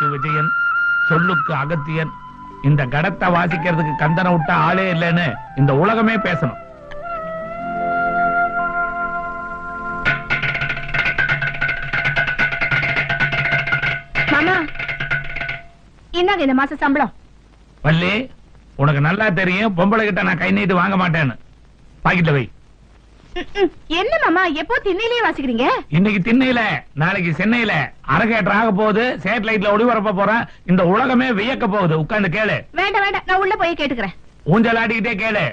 வாளுக்கு விஜயன் சொல்லுக்கு அகத்தியன். இந்த கடத்தை வாசிக்கிறதுக்கு கந்தனை விட்ட ஆளே இல்லைன்னு இந்த உலகமே பேசணும். மாமா இந்தாங்க இந்த மாச சம்பளம். வள்ளி உனக்கு நல்லா தெரியும் பொம்பளை கிட்ட நான் கை நீட்டு வாங்க மாட்டேன்னு. பாக்கெட்ல வை. என்ன மாமா எப்போ திண்ணையிலேயே வாசிக்கிறீங்க? இன்னைக்கு திண்ணையில நாளைக்கு சென்னையில. அரகேட்டர் ஆக போகுது சேட்டலைட்ல ஒளிபரப்ப போறேன். இந்த உலகமே வியக்க போகுது. உட்கார்ந்து கேளு. வேண்டாம் வேண்டாம் நான் உள்ள போய் கேட்டுக்கிறேன். ஊஞ்சல் ஆடிக்கிட்டே கேளு.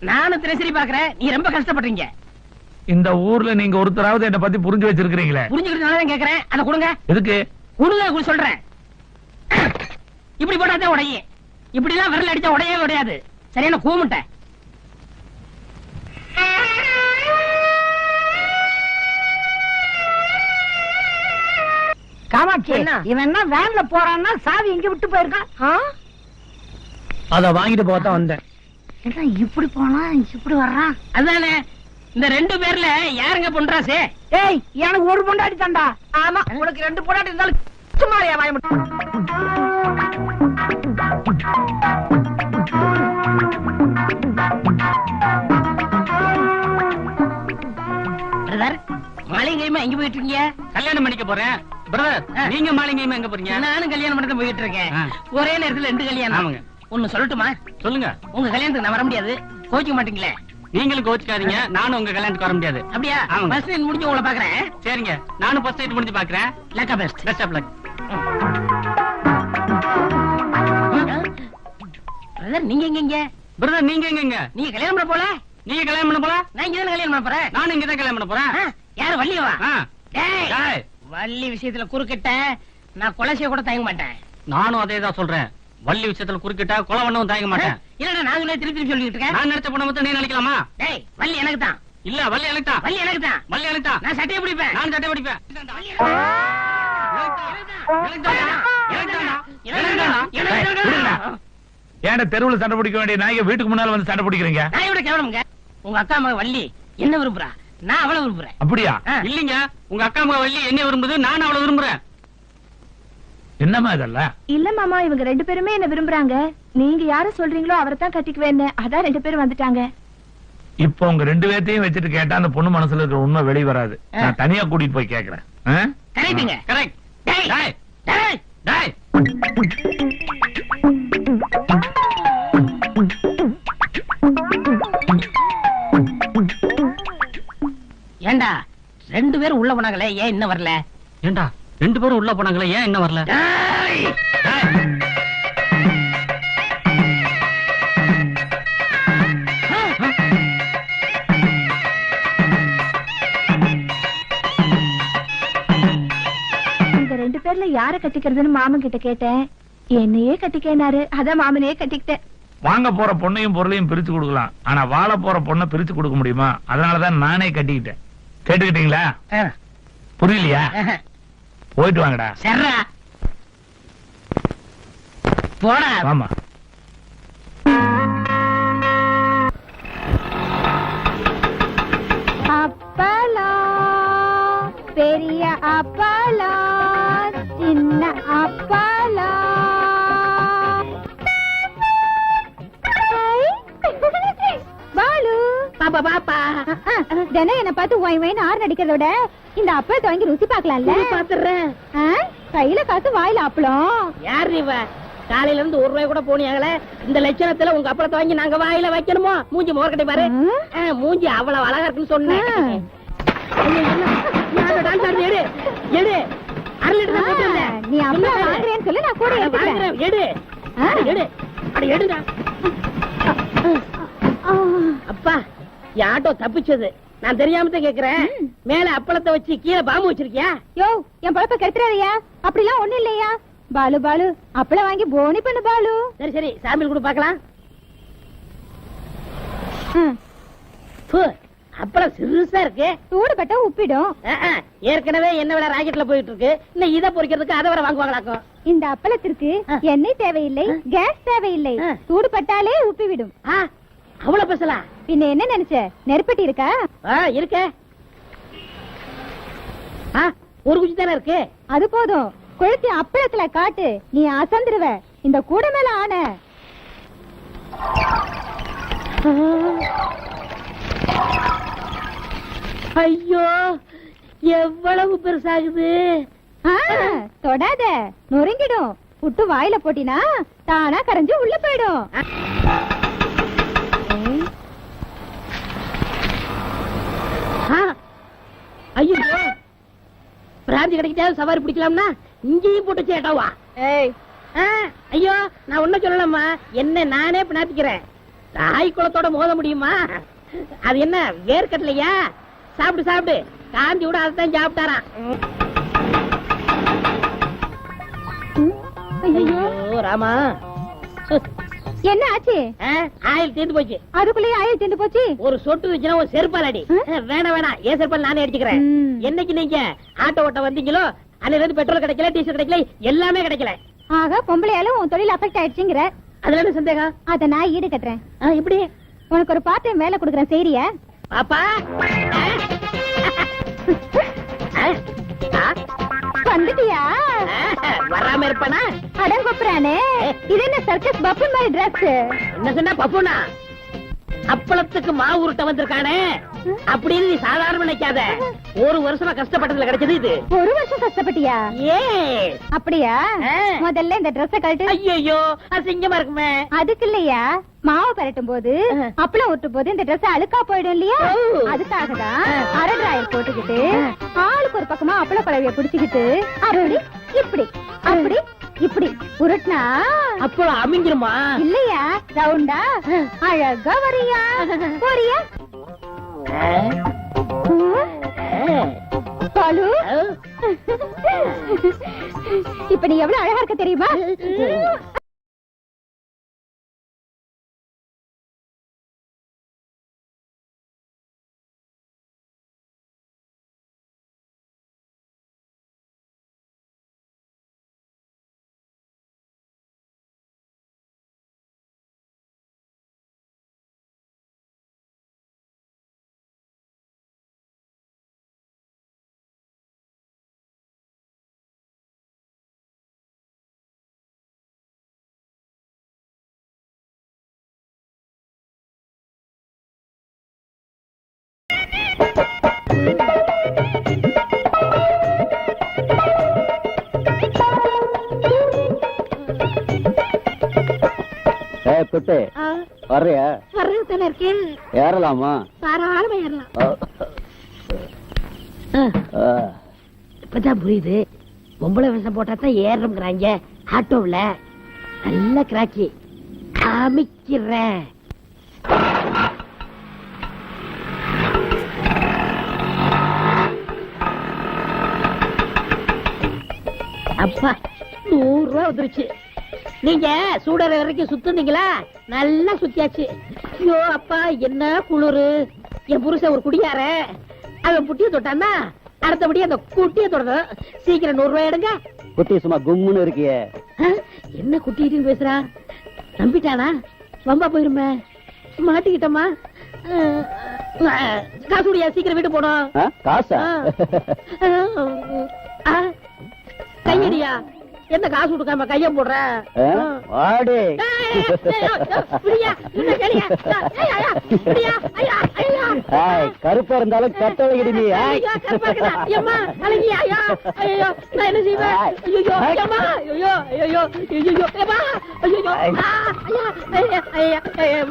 நானும் திரைசரி பாக்குறேன். நீ ரொம்ப கஷ்டப்படுறீங்க. இந்த ஊர்ல நீங்க ஒருத்தராவது என்ன பத்தி புரிஞ்சு வச்சிருக்கீங்களே புரிஞ்சுக்கிட்டனால தான் கேக்குறேன். அதை கொடுங்க. எதுக்கு? கொடுங்க கூட சொல்றேன். இப்படி போட்டாதான் உடையும். இப்படி எல்லாம் விரல் அடிச்சா உடையவே உடையாது. சரியான கூமுட்டை காமாட்சி? இவன் என்ன வேன்ல போறான்னா சாவி இங்க விட்டு போயிருக்கான்? ஆ? அத வாங்கிட்டு போதான் வந்தேன். என்ன இப்படி போனா இப்படி வர்றான் அதானே இந்த ரெண்டு பேர்ல யாருங்க பொன்றாசே ஏய் எனக்கு ஒரு பொண்டாடி தாண்டா ஆமா உனக்கு ரெண்டு பொண்டாடி இருந்தாலும் சும்மாரியா வாய பிரதர் மாளிகையுமா எங்க போயிட்டு இருக்கீங்க? கல்யாணம் பண்ணிக்க போறேன். பிரதர். நீங்க மாலிங்கமா எங்க போறீங்க? நானும் கல்யாணம் பண்ணி தான் போயிட்டு இருக்கேன். ஒரே நேரத்துல ரெண்டு கல்யாணம். ஆமாங்க. ஒண்ணு சொல்லட்டுமா? சொல்லுங்க. உங்க கல்யாணத்துக்கு நான் வர முடியாது. கோச்சிக்க மாட்டீங்களே? நீங்களும் கோச்சுக்காதீங்க நானும் உங்க கல்யாணத்துக்கு வர முடியாது. அப்படியா. ஃபர்ஸ்ட் நைட் முடிஞ்சு உங்களை பாக்குறேன் சரிங்க. நானும் ஃபர்ஸ்ட் நைட் முடிஞ்சு பாக்குறேன் லக்கா best best of luck brother நீங்க எங்க பிரதர் நீங்க எங்கங்க நீங்க கல்யாணம் பண்ண போல? நீங்க கல்யாணம் பண்ண போல? நான் இங்க தானே கல்யாணம் பண்ண போறேன். நானும் இங்க தான் கல்யாணம் பண்ண போறேன். யாரு வள்ளியவா. டேய், டேய், வள்ளி விஷயத்துல குறுக்கிட்ட நான் கொலை செய்ய கூட தயங்க மாட்டேன். நானும் அதே தான் சொல்றேன். வள்ளி விஷயத்துல குறுக்கிட்டா கொலை பண்ணவும் தயங்க மாட்டேன் இல்லடா நான் சொல்ல திருப்பி திருப்பி சொல்லிட்டு இருக்கேன் நான் நினைச்ச பொண்ணை மட்டும் நீ நினைக்கலாமா டேய் வள்ளி எனக்கு தான் இல்ல வள்ளி எனக்கு தான் வள்ளி எனக்கு தான் வள்ளி எனக்கு தான் நான் சட்டையை பிடிப்பேன் நான் சட்டை பிடிப்பேன். ஏன்டா தெருவுல சண்டை பிடிக்க வேண்டிய நாய்க வீட்டுக்கு முன்னால வந்து சண்டை பிடிக்கிறீங்க நான் இவட கேவலமுங்க உங்க அக்கா மக வள்ளி என்ன விரும்புறா நான் அவளை விரும்புறேன் அப்படியா. இல்லீங்க உங்க அக்கா மக வள்ளி என்ன விரும்புது நானும் அவளை விரும்புறேன் என்னம்மா இதெல்லாம்? இல்ல மாமா இவங்க ரெண்டு பேருமே என்ன விரும்புறாங்க. நீங்க யார சொல்றீங்களோ அவரை தான் கட்டிக்குவேன்னு. அதான் ரெண்டு பேரும் வந்துட்டாங்க. இப்போ உங்க ரெண்டு பேர்த்தையும் வச்சுட்டு கேட்டா அந்த பொண்ணு மனசுல இருக்கிற உண்மை வெளிய வராது. நான் தனியா கூட்டிட்டு போய் கேக்குறேன். ஆ? கரெக்டுங்க கரெக்ட். டேய். டேய். டேய். டேய். ஏண்டா? ரெண்டு பேரும் உள்ள போனாங்களே ஏன் இன்னும் வரல? ஏண்டா? ரெண்டு பேரும் உள்ள போனாங்களே ஏன் இன்னும் வரல. இந்த ரெண்டு பேர்ல யார கட்டிக்கிறதுன்னு மாமன் கிட்ட கேட்டேன். என்னையே கட்டிக்கேனாரு. அதான் மாமனையே கட்டிக்கிட்டேன். வாங்க போற பொண்ணையும் பொருளையும் பிரிச்சு கொடுக்கலாம். ஆனா வாழ போற பொண்ணை பிரிச்சு கொடுக்க முடியுமா? அதனாலதான் நானே கட்டிக்கிட்டேன். கேட்டுக்கிட்டீங்களா? புரியலையா. போயிட்டு வாங்கடா. சர்ரா போடா. ஆமா அப்பளம் பெரிய அப்பளம் சின்ன அப்பளம் பாலு. பாப்பா பாப்பா. தினம் என்ன பார்த்து ஒய் ஒயின்னு ஆறு அடிக்கிறத விட இந்த அப்பளத்தை வாங்கி ருசி பார்க்கலாம்ல? பாத்துறேன்? கையில காசு வாயில அப்பளம். யார் இவ? காலையில இருந்து ஒரு ரூபாய் கூட போனியாங்களே இந்த லட்சணத்துல உங்க அப்பளத்தை வாங்கி நாங்க வாயில வைக்கணுமோ? மூஞ்சி மோர்க்கட்டை பாரு. மூஞ்சி அவ்வளவு அழகா இருக்குன்னு சொன்னேன். எடு. எடு. அரை லிட்டர். நீ அப்பளம் வாங்குறேன்னு சொல்லி நான் கூட. வாங்குறேன், எடு. எடு. அட எடுடா. அப்பா ஆட்டோ தப்பிச்சது. நான் தெரியாம தான் கேக்குறேன். மேல அப்பளத்தை வச்சு கீழே பாம்பு வச்சிருக்கியா? யோ என் பழப்ப கெடுத்துறாதயா அப்படிலாம் ஒண்ணும் இல்லையா? பாலு பாலு அப்பளம் வாங்கி போனி பண்ணு பாலு. சரி சரி சாம்பிள் கூட பாக்கலாம் அப்பளம் சிறுசா இருக்கு. சூடு பட்டா உப்பிடும். ஏற்கனவே என்ன விலை ராக்கெட்ல போயிட்டு இருக்கு இன்னும் இதை பொரிக்கிறதுக்கு அதை வர வாங்குவாங்களாக்கும். இந்த அப்பளத்திற்கு. எண்ணெய் தேவையில்லை. கேஸ் தேவையில்லை. சூடு பட்டாலே உப்பி விடும் அவ்வளவு பேசலாம் பின்ன என்ன நினைச்ச? நெருப்பட்டி இருக்கா? இருக்க. ஒரு குச்சி தானே இருக்கு? அது போதும். கொளுத்தி அப்பளத்துல காட்டு. நீ அசந்துருவ. இந்த கூட மேல ஆன. ஐயோ எவ்வளவு பெருசாகுது? தொடாத. நொறுங்கிடும். புட்டு வாயில போட்டினா தானா கரைஞ்சு உள்ள போயிடும். ஐயோ. பிராந்தி கிடைக்கிட்டாவது சவாரி பிடிக்கலாம்னா இங்கேயும் போட்டு சேட்டாவா ஏய். ஆ, ஐயோ நான் ஒன்னும் சொல்லலாமா என்ன நானே பினாத்திக்கிறேன் தாய் குளத்தோட மோத முடியுமா? அது என்ன வேர்க்கட்டலையா சாப்பிடு சாப்பிடு. காந்தி விட அதான் சாப்பிட்டாராம். ஐயோ ராமா. என்ன ஆச்சு? ஆயில் தீர்ந்து போச்சு. அதுக்குள்ளேயே ஆயில் திண்டு போச்சு? ஒரு சொட்டு வச்சுனா ஒரு செருப்பால் அடி? வேணாம் வேணாம். ஏன் செருப்பால் நானே அடிச்சுக்கிறேன். என்னைக்கு நீங்க ஆட்டோ ஓட்ட வந்தீங்களோ அன்னையில இருந்து பெட்ரோல் கிடைக்கல டீசல் கிடைக்கல எல்லாமே கிடைக்கல. ஆக பொம்பளையாலும் உன் தொழில் அஃபெக்ட் ஆயிடுச்சுங்கிற. அதுல என்ன சந்தேகம்? அத நான் ஈடு கட்டுறேன். இப்படி உனக்கு ஒரு பார்ட் டைம் வேலை கொடுக்குறேன் சரியா பாப்பா? வந்துட்டியா? வராம இருப்பானா? அடங்கொப்புறானே இது என்ன சர்க்கஸ் பப்பு மாதிரி டிரஸ் என்ன சொன்னா பப்புனா அப்பளத்துக்கு மாவு உருட்ட வந்திருக்கானே. அப்படின்னு நீ சாதாரண நினைக்காத. ஒரு வருஷமா கஷ்டப்பட்டதுல கிடைச்சது இது. ஒரு வருஷம் கஷ்டப்பட்டியா? ஏ. அப்படியா. முதல்ல இந்த ட்ரெஸ்ஸ கழட்டு. ஐயோ அசிங்கமா இருக்குமே. அதுக்கு இல்லையா? மாவு பரட்டும் போது. அப்பளம் ஒட்டும் போது இந்த Dress அழுக்கா போயிடும் இல்லையா. அதுக்காக தான். அரை டிராயர் போட்டுக்கிட்டு ஆளுக்கு ஒரு பக்கமா அப்பள பழவிய பிடிச்சுக்கிட்டு அப்படி இப்படி அப்படி இப்படி உருட்டினா அப்பளம் அமைஞ்சிருமா? இல்லையா? ரவுண்டா? அழகா வரியா? போறியா? பாலு? இப்ப நீ எவ்வளவு அழகா இருக்க தெரியுமா? குட்டு. வர்றியா? வர்றதுல இருக்கேன். ஏறலாமா? தாராளமா ஏறலாம். இப்பதான் புரியுது. பொம்பளை வேஷம் போட்டா தான் ஏறணுங்கிறாங்க ஆட்டோவுல. நல்ல கிராக்கி. காமிக்கிறேன். அப்பா நூறு ரூபா வந்துருச்சு. நீங்க சூடற வரைக்கும் சுத்துனீங்களா? நல்லா சுத்தியாச்சு. ஐயோ அப்பா என்ன குளிரு? என் புருஷன் ஒரு குடியார அவன் புட்டிய தொட்டான்னா அடுத்தபடி அந்த குட்டிய தொடரும் சீக்கிரம் நூறு ரூபாய் எடுங்க. குட்டி சும்மா கும்முன்னு இருக்கியே. என்ன குட்டிட்டு பேசுறா? நம்பிட்டானா வம்பா போயிருமே. மாட்டிக்கிட்டோமா காசு சீக்கிரம் வீட்டு போனோம் காசா? கையடியா என்ன காசு கொடுக்காம கைய போடுற ஆ, ஆ. வாடி ஏய், ஏய், ஏய், ஏய், பிரியா, என்ன கேளியா? ஏய், ஐயா, பிரியா, ஐயா, ஐயா. ஏய், கருப்பா இருந்தாலும்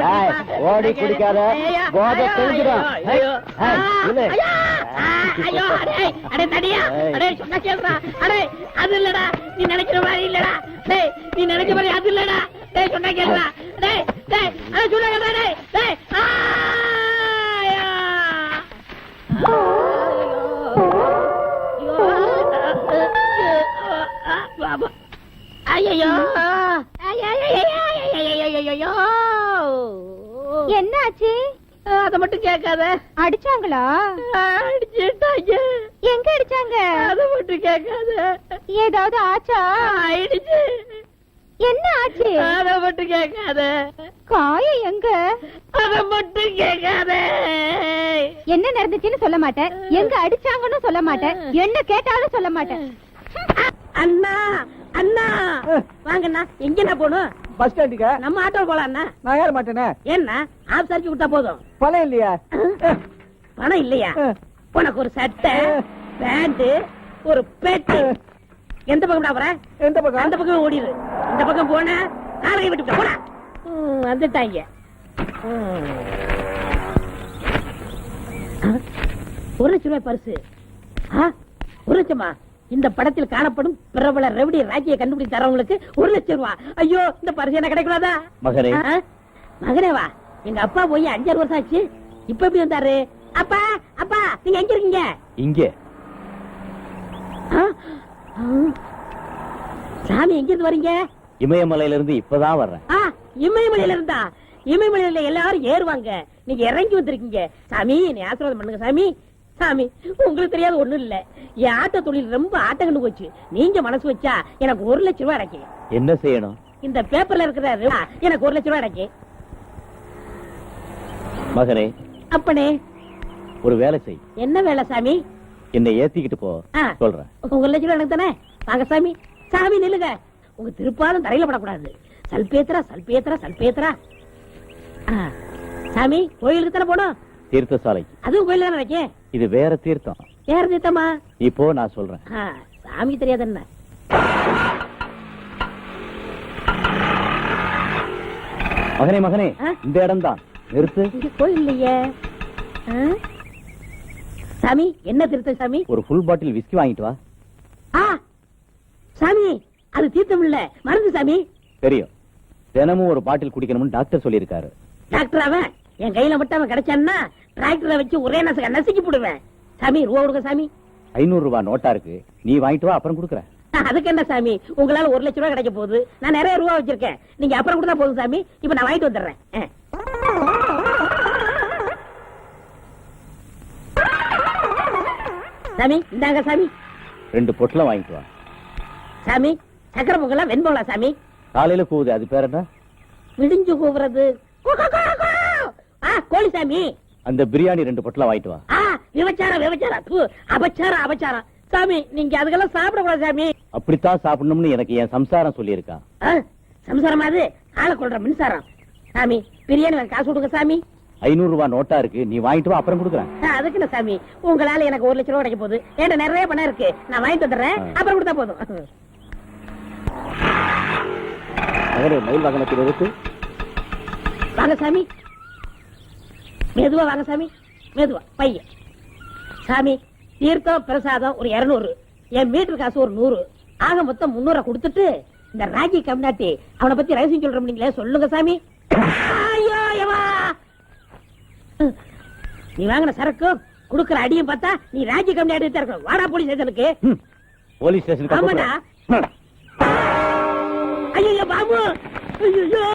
நான் விட்டுருப்பா. ஓடி குடிக்காத. போதை அடே, தடியா. அடே, சொன்னா. அடே, அது இல்லடா நீ நினைக்கிற மாதிரி இல்லடா. டேய் நீ நினைக்கிற மாதிரி அது இல்லடா. டேய் சொன்னா கேளுடா. டேய் டேய் அத சொன்னா டேய் டேய். என்னாச்சு? அத அடிச்சாங்களா? அடிச்சிட்டாங்க. எங்க அடிச்சாங்க? அத மட்டும் கேட்காத. ஏதாவது ஆச்சா? ஆயிடுச்சு. என்ன ஆச்சு? அத மட்டும் கேட்காத. காயம் எங்க? அத மட்டும் கேட்காத. என்ன நடந்துச்சுன்னு சொல்ல மாட்டேன். எங்க அடிச்சாங்கன்னு சொல்ல மாட்டேன். என்ன கேட்டாலும் சொல்ல மாட்டேன். அண்ணா அண்ணா. வாங்கண்ணா எங்கண்ணா போகணும்? பஸ் ஸ்டாண்டுக்கு. நம்ம ஆட்டோ போலாம் அண்ணா. நான் ஏற மாட்டேனே. ஏன்னா ஆப் சரிச்சு விட்டா போதும். பணம் இல்லையா? பணம் இல்லையா? உனக்கு ஒரு சட்டை பேண்ட் ஒரு பெட்டு. எந்த பக்கம் போற? எந்த பக்கம்? அந்த பக்கம் ஓடிடு. இந்த பக்கம் போன காலையை விட்டு போடா. ம், வந்துட்டாங்க ஒரு லட்சம் ரூபாய் பரிசு. ஆ, ஒரு லட்சமா? இந்த படத்தில் காணப்படும் பிரபல ரெவடி ராஜியை கண்டுபிடிச்சு தரவங்களுக்கு ஒரு லட்சம் ரூபாய் ஐயோ இந்த பரிசு என்ன கிடைக்கூடாதா மகனே வா. எங்க அப்பா போய் அஞ்சாறு வருஷம் ஆச்சு. இப்ப எப்படி வந்தாரு? அப்பா அப்பா நீங்க எங்க இருக்கீங்க? இங்கே. சாமி எங்க இருந்து வரீங்க? இமயமலையில இருந்து இப்பதான் வர்றேன். இமயமலையில இருந்தா இமயமலையில எல்லாரும் ஏறுவாங்க. நீங்க இறங்கி வந்திருக்கீங்க. சாமி நீ ஆசீர்வாதம் பண்ணுங்க சாமி. சாமி உங்களுக்கு தெரியாத ஒண்ணும் இல்ல. என் ஆட்ட தொழில் ரொம்ப ஆட்டங்கண்டு போச்சு. நீங்க மனசு வச்சா எனக்கு ஒரு லட்சம் ரூபாய் கிடைக்கும் என்ன செய்யணும்? இந்த பேப்பர்ல இருக்கிற ரூபா எனக்கு ஒரு லட்சம் ரூபாய் கிடைக்கும் மகனே அப்பனே. ஒரு வேலை செய். என்ன வேலை சாமி? என்னை ஏத்திக்கிட்டு போ. சொல்றேன். உங்க லட்சம் எனக்கு தானே? வாங்க சாமி சாமி நில்லுங்க. உங்க திருப்பாலும் தரையில படக்கூடாது. சல்பேத்திரா சல்பேத்திரா சல்பேத்திரா. சாமி கோயிலுக்கு தானே போனோம்? தீர்த்த சாலைக்கு அதுவும் கோயில் தானே நினைக்கேன் இது வேற தீர்த்தம். யார் தீர்த்தமா? இப்போ நான் சொல்றேன். சாமி தெரியாது என்ன? மகனே மகனே? இந்த இடம் தான் நிறுத்து கோயில் இல்லையே? சாமி என்ன திருத்தம் சாமி? ஒரு ஃபுல் பாட்டில் விஸ்கி வாங்கிட்டு வா. சாமி அது தீர்த்தம் இல்ல மருந்து சாமி. தெரியும். தினமும் ஒரு பாட்டில் குடிக்கணும்னு டாக்டர் சொல்லியிருக்காரு. டாக்டர் அவன்? என் கையில மட்டும் அவன் கிடைச்சான்னா டிராக்டரை வச்சு ஒரே நசுக்க நசுக்கி போடுவேன். சாமி ரூபா கொடுங்க சாமி. ஐநூறு ரூபாய் நோட்டா இருக்கு. நீ வாங்கிட்டு வா அப்புறம் கொடுக்குறேன். அதுக்கு என்ன சாமி? உங்களால ஒரு லட்சம் ரூபாய் கிடைக்க போகுது. நான் நிறைய ரூபா வச்சிருக்கேன். நீங்க அப்புறம் கொடுத்தா போதும் சாமி. இப்ப நான் வாங்கிட்டு வந்துடுறேன். சாமி இந்தாங்க சாமி. ரெண்டு பொட்டலம் வாங்கிட்டு வா. சாமி சக்கரை பொங்கலா வெண்பொங்கலா சாமி? காலையில கூவுது அது பேர் என்ன? விடிஞ்சு கூவுறது. கோழி சாமி. அந்த பிரியாணி ரெண்டு பொட்டலம் வாங்கிட்டு வா. விபச்சாரம் விபச்சாரம். அபச்சாரம் அபச்சாரம். சாமி நீங்க அதுக்கெல்லாம் சாப்பிடக்கூடாது சாமி. அப்படித்தான் சாப்பிடணும்னு எனக்கு என் சம்சாரம் சொல்லியிருக்கான் சம்சாரம் அது? ஆளை கொள்ற மின்சாரம். சாமி பிரியாணி காசு கொடுங்க சாமி. ஐநூறு ரூபாய் நோட்டா இருக்கு. நீ வாங்கிட்டு வா அப்புறம் கொடுக்குறேன். அதுக்கு என்ன சாமி? உங்களால எனக்கு ஒரு லட்சம் ரூபாய் கிடைக்க போகுது. என்கிட்ட நிறைய பணம் இருக்கு. நான் வாங்கிட்டு வந்துடுறேன். அப்புறம் கொடுத்தா போதும். மகனே மயில் வாகனத்தில் இருக்கு. வாங்க சாமி. மெதுவா வாங்க சாமி. மெதுவா பையன். சாமி தீர்த்தம் பிரசாதம் ஒரு இருநூறு. என் மீட்டர் காசு ஒரு நூறு. ஆக மொத்தம் முன்னூற கொடுத்துட்டு இந்த ராஜி கம்னாட்டி அவனை பத்தி ரகசியம் சொல்றோம் நீங்களே சொல்லுங்க சாமி. நீ வாங்கின சரக்கு குடுக்கற அடியும் பார்த்தா நீ ராஜி கம்னாட்டி தான் இருக்கணும் வாடா போலீஸ் ஸ்டேஷனுக்கு. போலீஸ் ஸ்டேஷனுக்கு ஆமாடா. ஐயோ பாபு. ஐயோ